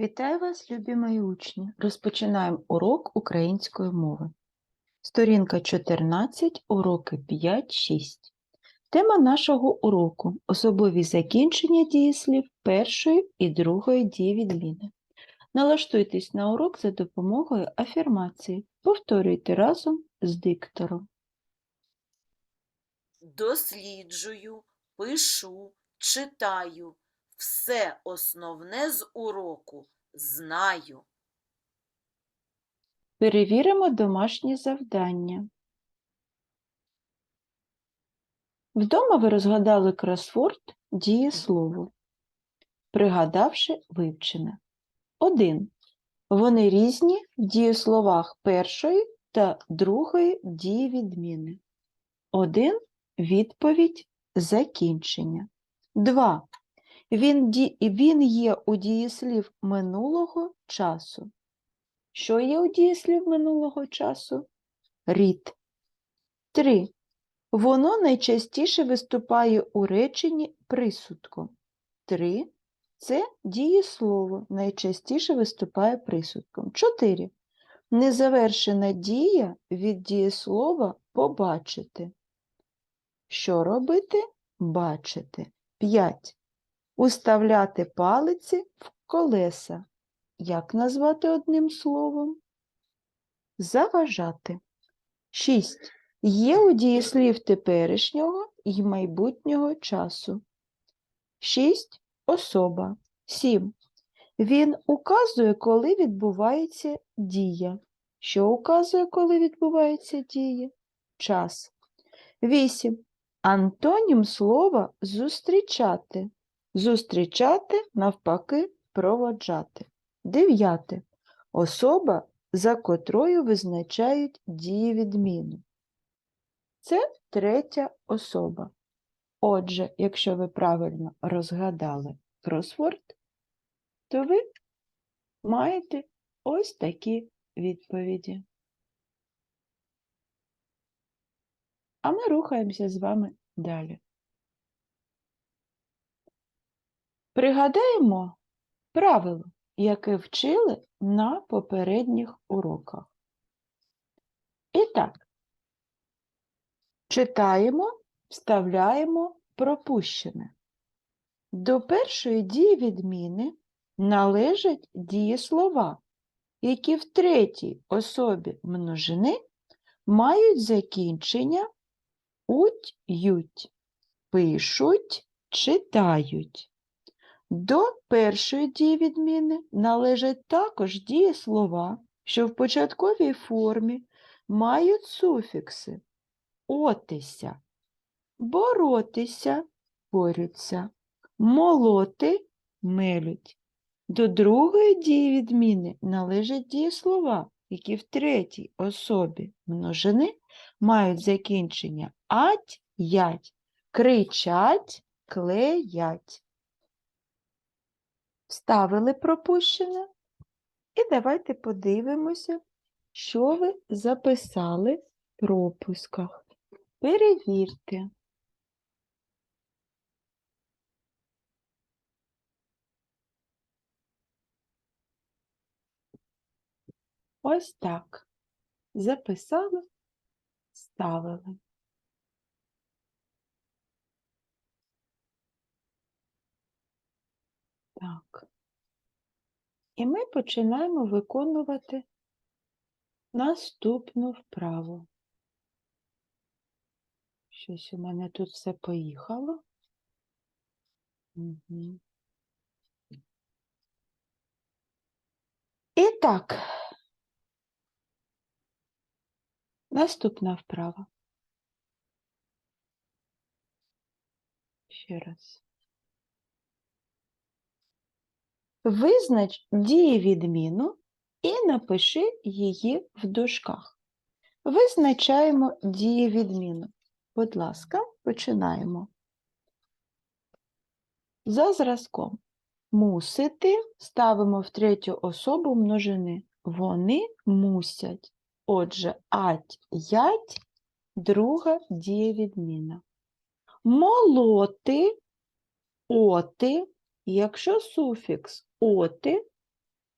Вітаю вас, любі мої учні! Розпочинаємо урок української мови. Сторінка 14, уроки 5-6. Тема нашого уроку особливі закінчення дієслів першої і другої дієвідміни. Налаштуйтесь на урок за допомогою афірмації. Повторюйте разом з диктором. досліджую, пишу, читаю. Все основне з уроку знаю. Перевіримо домашнє завдання. Вдома ви розгадали кросворд дієслово, пригадавши вивчене. 1. Вони різні в дієсловах першої та другої дієвідміни. 1. Відповідь закінчення. 2. Він, ді... він є у дієслів минулого часу. Що є у дієслів минулого часу? Рід. 3. Воно найчастіше виступає у реченні присудком. 3. Це дієслово найчастіше виступає присудком. 4. Незавершена дія від дієслова побачити. Що робити? Бачити. 5. Уставляти палиці в колеса. Як назвати одним словом? Заважати. 6. Є у дієслів теперішнього і майбутнього часу. 6. Особа. 7. Він указує, коли відбувається дія. Що указує, коли відбувається дія? Час. 8. Антонім слова зустрічати. Зустрічати, навпаки, проводжати. Дев'яте. Особа, за котрою визначають дієвідміну. Це третя особа. Отже, якщо ви правильно розгадали кросворд, то ви маєте ось такі відповіді. А ми рухаємося з вами далі. Пригадаємо правило, яке вчили на попередніх уроках. І так, читаємо, вставляємо пропущене. До першої дії відміни належать дієслова, які в третій особі множини мають закінчення уть, ють, пишуть, читають. До першої дії відміни належать також дієслова, що в початковій формі мають суфікси отися, боротися, борються, молоти, мелють. До другої дії відміни належать дієслова, які в третій особі множини мають закінчення ать, ять, кричать, клеять. Вставили пропущене. І давайте подивимося, що ви записали в пропусках. Перевірте. Ось так. Записали, ставили. Так. І ми починаємо виконувати наступну вправу. Щось у мене тут все поїхало. Угу. І так, наступна вправа. Ще раз. Визнач дієвідміну і напиши її в дужках. Визначаємо дієвідміну. Будь ласка, починаємо. За зразком. Мусити ставимо в третю особу множини. Вони мусять. Отже, ать, ять, друга дієвідміна. Молоти, оти, якщо суфікс оти,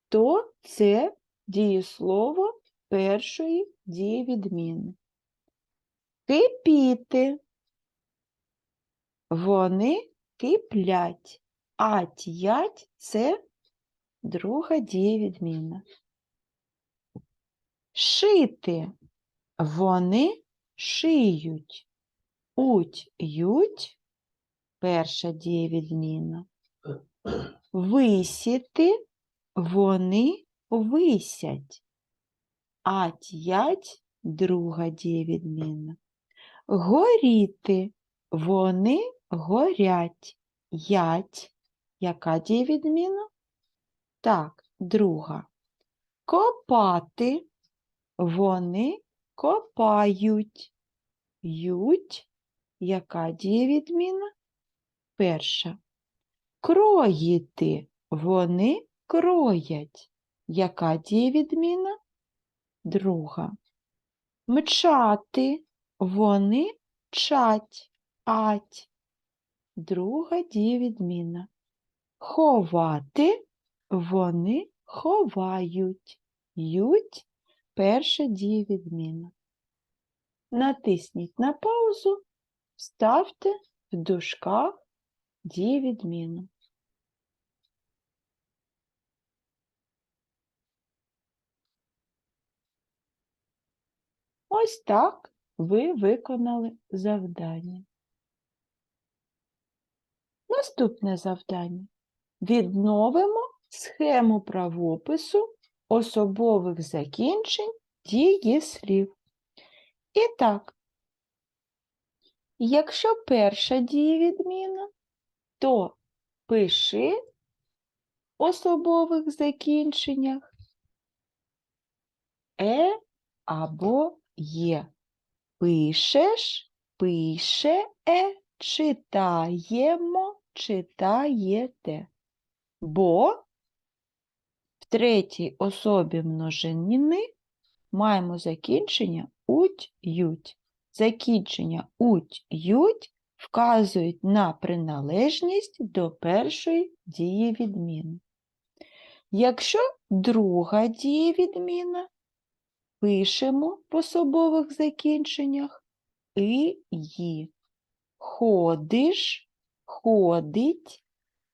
то це дієслово першої дієвідміни. Кипіти. Вони киплять, а тять це друга дієвідміна. Шити. Вони шиють. Уть, ють перша дієвідміна. Висіти вони висять, а тять друга дієвідміна. Горіти вони горять, ять. Яка дієвідміна? Так, друга. Копати вони копають, ють. Яка дієвідміна? Перша. Кроїти вони кроять. Яка дієвідміна? Друга. Мчати вони чать, ать. Друга дієвідміна. Ховати вони ховають, ють. Перша дієвідміна. Натисніть на паузу, ставте в дужках дієвідміну. Ось так ви виконали завдання. Наступне завдання. Відновимо схему правопису особових закінчень дієслів. І так, якщо перша дієвідміна, то пиши в особових закінченнях е або є. Пишеш, пише е, читаємо, читаєте. Бо в третій особі множинні маємо закінчення уть ють. Закінчення уть ють вказують на приналежність до першої дієвідміни. Якщо друга дієвідміна, пишемо в особових закінченнях і ї. Ходиш, ходить,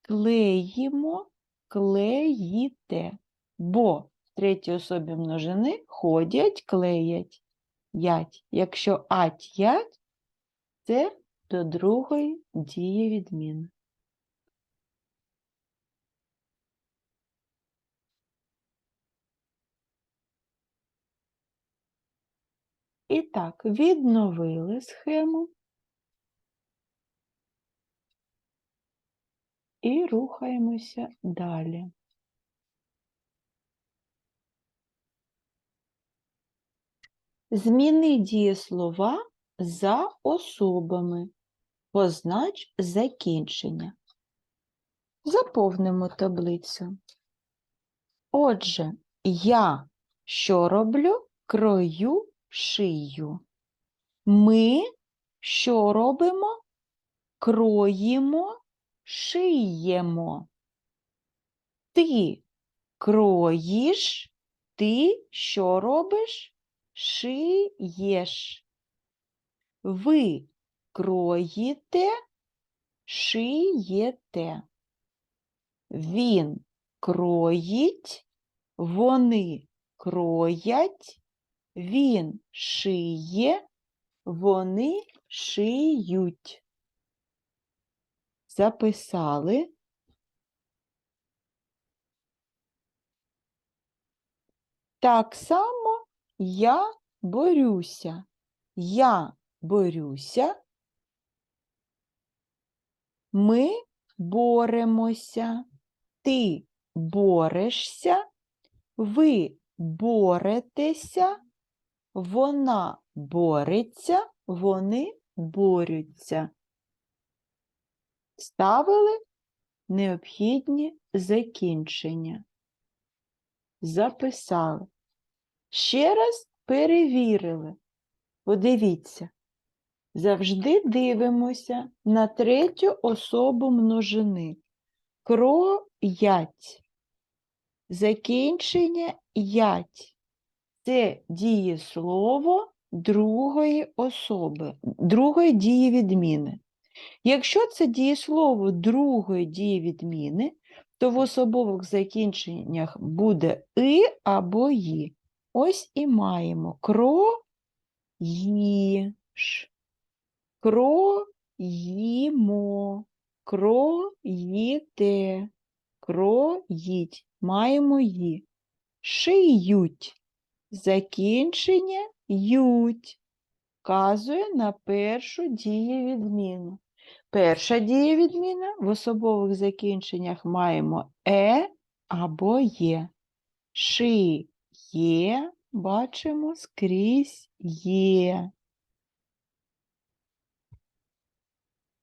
клеїмо, клеїте. Бо в третій особі множини ходять, клеять, ять. Якщо ать ять, це до другої дії відміни. І так, відновили схему і рухаємося далі. Зміни дієслова за особами. Познач закінчення. Заповнимо таблицю. Отже, я що роблю? Крою шию. Ми що робимо? Кроїмо, шиємо. Ти кроїш, ти що робиш? Шиєш. Ви кроїте, шиєте. Він кроїть, вони кроять, він шиє, вони шиють. Записали. Так само я борюся. Я борюся. Ми боремося. Ти борешся. Ви боретеся. Вона бореться. Вони борються. Ставили необхідні закінчення. Записали. Ще раз перевірили. Подивіться. Завжди дивимося на третю особу множини. Кроять. закінчення ять. Це дієслово другої особи, другої дії відміни. Якщо це дієслово другої дії відміни, то в особових закінченнях буде и або ї. Ось і маємо кро їш, кро їмо, кро їте, кро їдь. Маємо ї. Шиють. Закінчення ють. Вказує на першу дієвідміну. Перша дієвідміна в особових закінченнях маємо е або є. Ши є, бачимо скрізь є.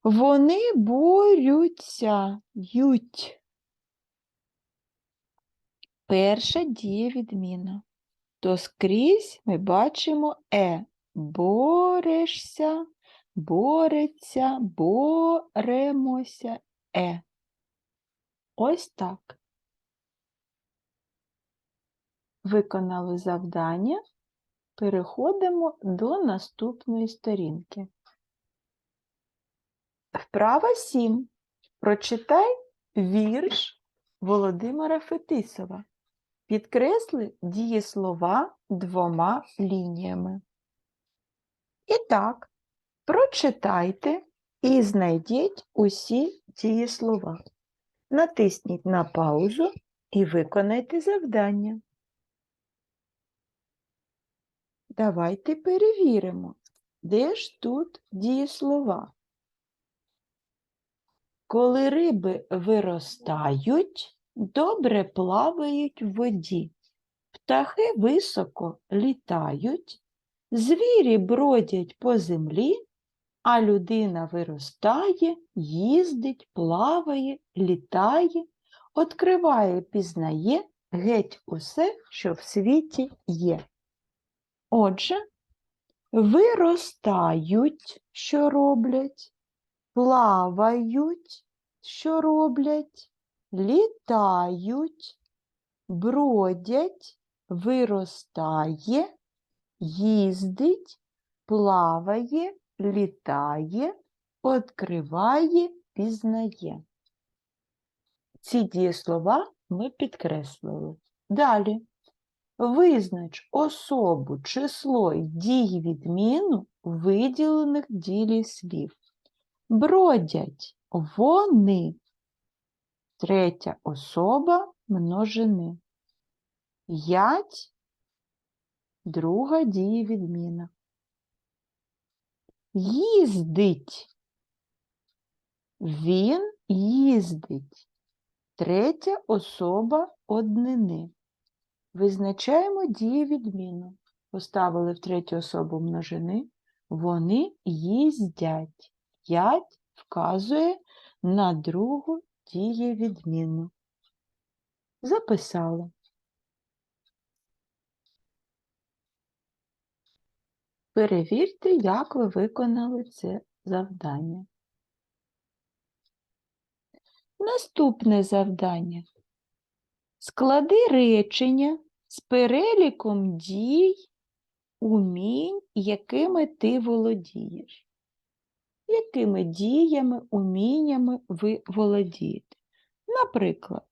Вони борються, ють. Перша дієвідміна. То скрізь ми бачимо е. Борешся, бореться, боремося, е. Ось так. Виконали завдання. Переходимо до наступної сторінки. Вправа 7. Прочитай вірш Володимира Фетисова. Підкресли дієслова двома лініями. І так, прочитайте і знайдіть усі дієслова. Натисніть на паузу і виконайте завдання. Давайте перевіримо, де ж тут дієслова. Коли риби виростають, добре плавають в воді, птахи високо літають, звірі бродять по землі, а людина виростає, їздить, плаває, літає, відкриває, пізнає геть усе, що в світі є. Отже, виростають, що роблять, плавають, що роблять, літають, бродять, виростає, їздить, плаває, літає, відкриває, пізнає. Ці дієслова ми підкреслили. Далі. Визнач особу, число й дієвідміну виділених діліслів. Бродять вони. Третя особа множини. Ять друга дієвідміна. Їздить. Він їздить. Третя особа однини. Визначаємо дієвідміну. Поставили в третю особу множини. Вони їздять. Ять вказує на другу дієвідміну. Записали. Перевірте, як ви виконали це завдання. Наступне завдання. Склади речення з переліком дій, умінь, якими ти володієш. Якими діями, уміннями ви володієте? Наприклад,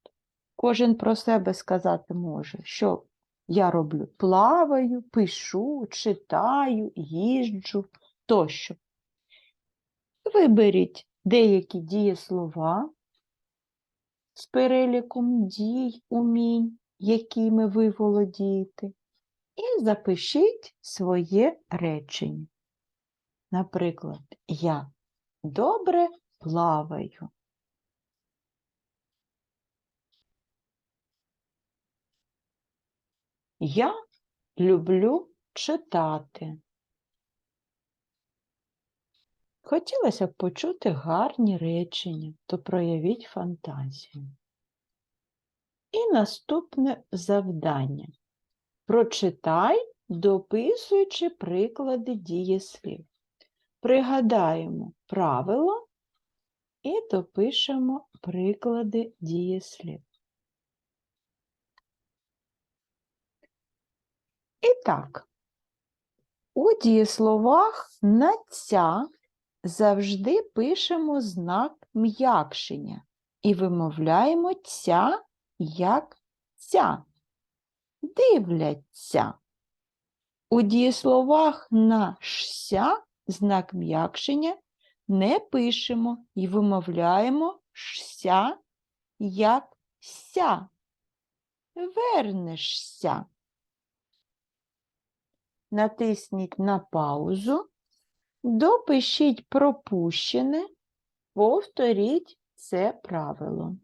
кожен про себе сказати може, що я роблю плаваю, пишу, читаю, їжджу тощо. Виберіть деякі дієслова з переліком дій, умінь, якими ви володієте, і запишіть своє речення. Наприклад, я добре плаваю. Я люблю читати. Хотілося б почути гарні речення, то проявіть фантазію. І наступне завдання. Прочитай, дописуючи приклади дієслів. Пригадаємо правило і допишемо приклади дієслів. І так, у дієсловах на ця завжди пишемо знак м'якшення і вимовляємо ця як ця. Дивляться. У дієсловах на шся знак м'якшення не пишемо і вимовляємо шся як ся. Вернешся. Натисніть на паузу, допишіть пропущене, повторіть це правило.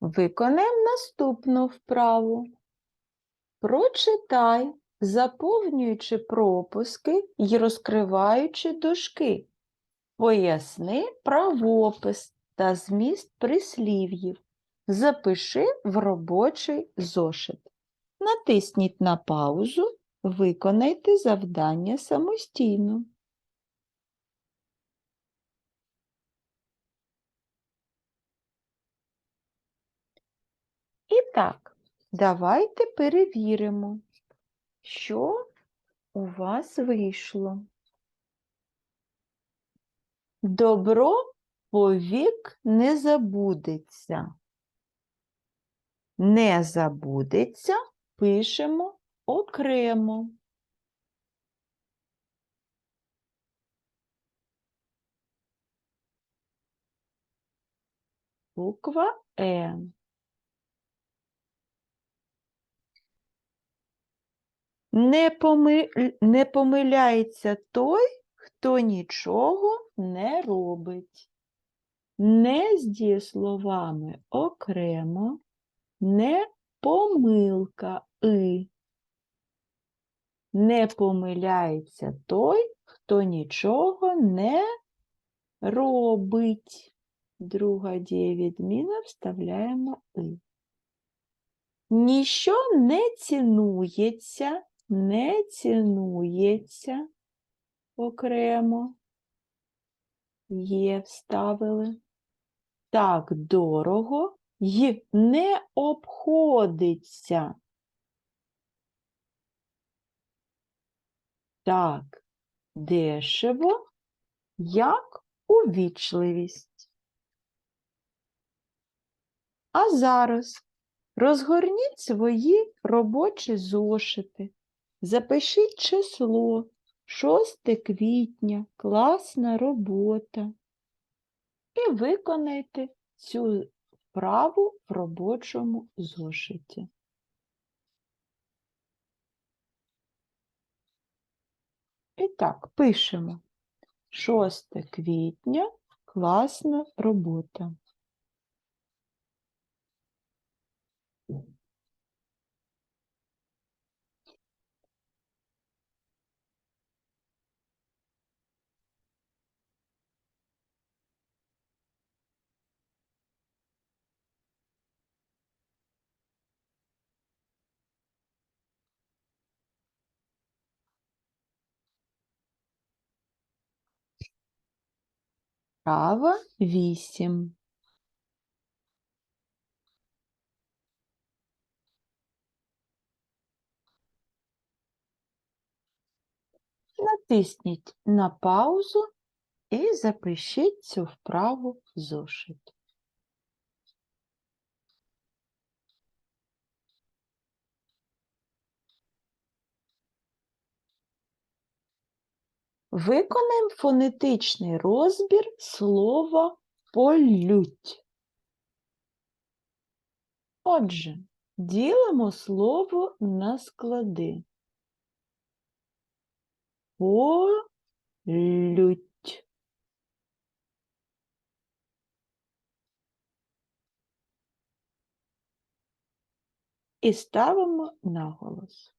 Виконаємо наступну вправу. Прочитай, заповнюючи пропуски і розкриваючи дужки. Поясни правопис та зміст прислів'їв. Запиши в робочий зошит. Натисніть на паузу, виконайте завдання самостійно. І так, давайте перевіримо, що у вас вийшло. Добро повік не забудеться. Не забудеться пишемо окремо. Буква Е. Не, поми... не помиляється той, хто нічого не робить. Не з дієсловами окремо, не помилка и. Не помиляється той, хто нічого не робить. Друга дієвідміна вставляємо и. Ніщо не цінується, не цінується окремо. Є вставили. Так дорого й не обходиться. Так дешево, як увічливість. А зараз Розгорніть свої робочі зошити, запишіть число 6 квітня, класна робота. І виконайте цю вправу в робочому зошиті. І так, пишемо 6 квітня, класна робота. Права 8. Натисніть на паузу і запишіть цю вправу зошит. Виконаємо фонетичний розбір слова полють. Отже, ділимо слово на склади. Полють. І ставимо наголос.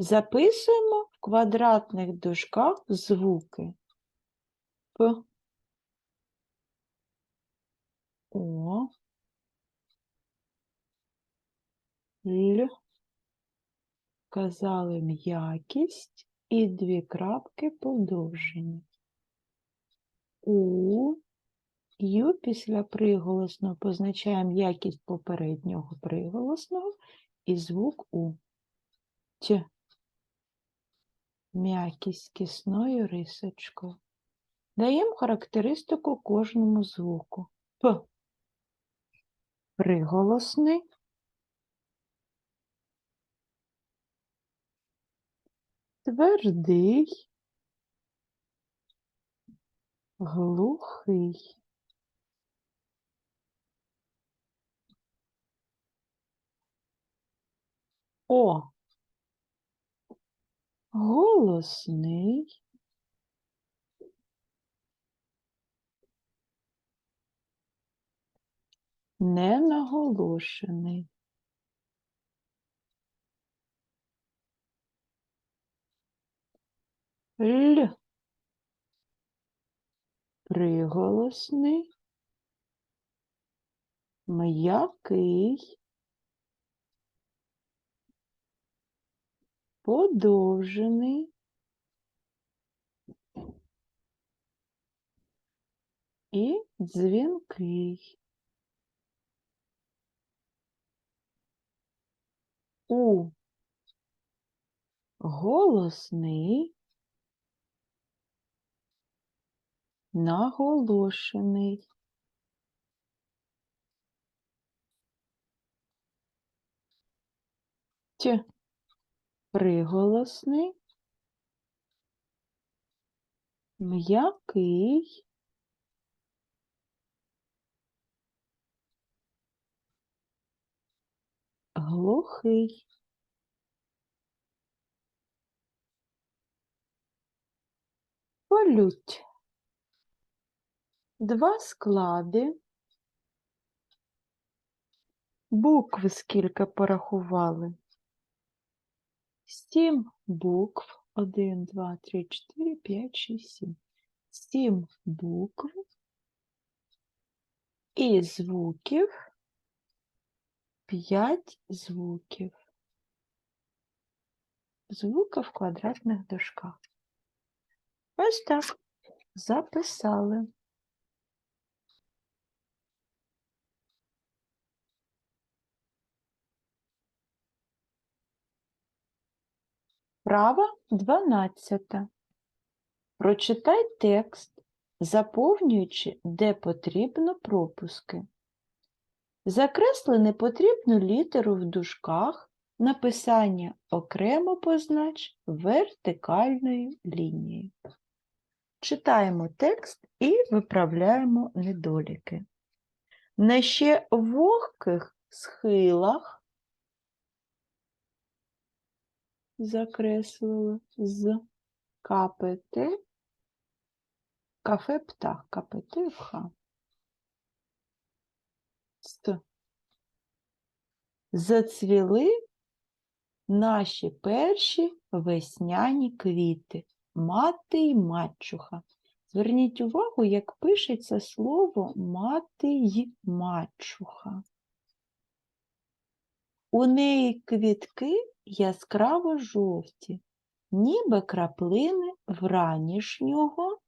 Записуємо в квадратних дужках звуки П, О, Л, казали м'якість, і дві крапки подовжені. У, Ю після приголосного позначаємо якість попереднього приголосного і звук У. Т. М'якість кисною рисочкою. Даємо характеристику кожному звуку. П. Приголосний. Твердий. Глухий. О. Голосний. Ненаголошений. Л. Приголосний. М'який. Подовжений. І дзвінкий. У. Голосний. Наголошений. Т. Приголосний. М'який. Глухий. Полють. Два склади. Букв скільки порахували? Сім букв. Один, два, три, чотири, п'ять, шість, сім. Сім букв і звуків. П'ять звуків. Звуки в квадратних дужках. Ось так. Записали. Права 12. Прочитай текст, заповнюючи, де потрібно пропуски. Закресли непотрібну літеру в дужках, написання окремо познач вертикальною лінією. Читаємо текст і виправляємо недоліки. На ще вогких схилах закреслили з КПТ, кафе птах, КПТ Х. Зацвіли наші перші весняні квіти, мати й мачуха. Зверніть увагу, як пишеться слово мати й мачуха. У неї квітки яскраво жовті, ніби краплини вранішнього.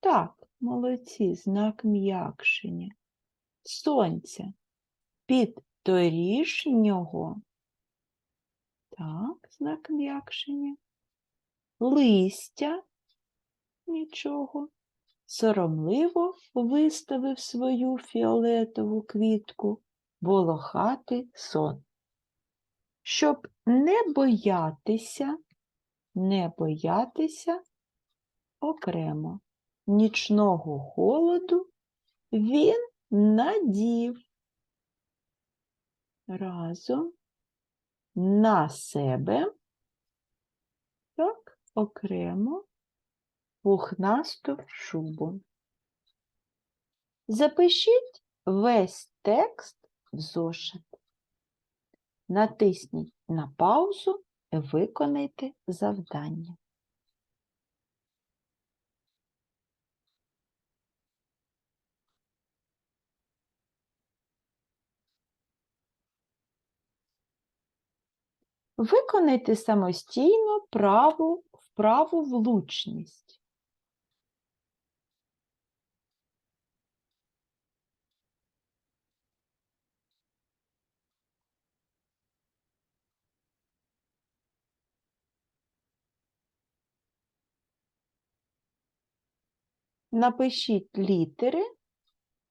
Так, молодці, знак м'якшення. Сонця під торішнього. Так, знак м'якшення. Листя нічого. Соромливо виставив свою фіолетову квітку волохатий сон. Щоб не боятися, не боятися окремо нічного холоду він надів разом на себе, так, окремо пухнасту шубу. Запишіть весь текст зошит. Натисніть на паузу і виконайте завдання. Виконайте самостійно праву вправу влучність. Напишіть літери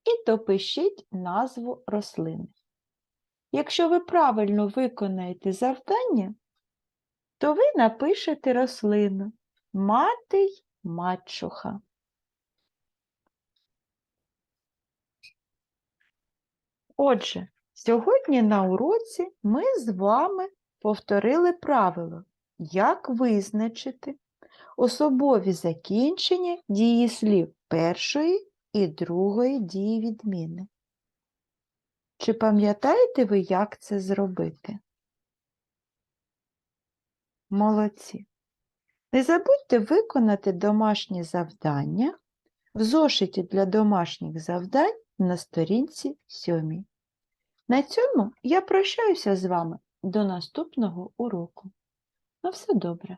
і допишіть назву рослини. Якщо ви правильно виконаєте завдання, то ви напишете рослину мати й мачуха. Отже, сьогодні на уроці ми з вами повторили правило, як визначити особові закінчення дієслів першої і другої дії відміни. Чи пам'ятаєте ви, як це зробити? Молодці. Не забудьте виконати домашні завдання в зошиті для домашніх завдань на сторінці 7. На цьому я прощаюся з вами до наступного уроку. На все добре!